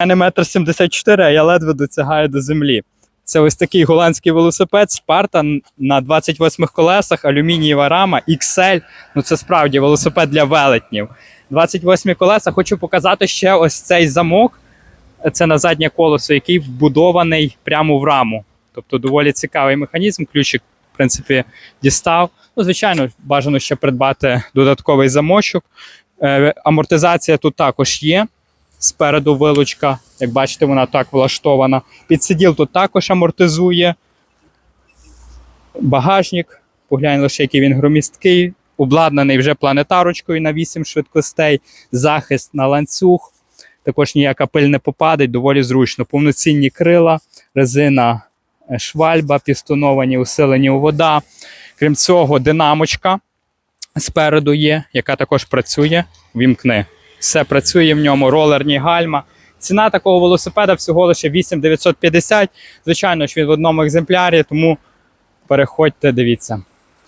мене метр 74, а я ледве досягаю до землі. Це ось такий голландський велосипед Spartan на 28 колесах, алюмінієва рама, XL. Ну це справді велосипед для велетнів. 28 колеса. Хочу показати ще ось цей замок. Це на заднє колесо, який вбудований прямо в раму. Тобто доволі цікавий механізм. Ключик, в принципі, дістав. Ну, звичайно, бажано ще придбати додатковий замочок. Е, амортизація тут також є. Спереду вилучка, як бачите, вона так влаштована. Підсиділ тут також амортизує. Багажник, поглянь лише, який він громісткий, обладнаний вже планетарочкою на 8 швидкостей, захист на ланцюг. Також ніяка пиль не попадить, доволі зручно. Повноцінні крила, резина е, швальба, пістоновані, усилені у вода. Крім цього, динамочка спереду є, яка також працює. Вімкни. Все працює в ньому, ролерні гальма. Ціна такого велосипеда всього лише 8950. Звичайно ж, він в одному екземплярі, тому переходьте, дивіться.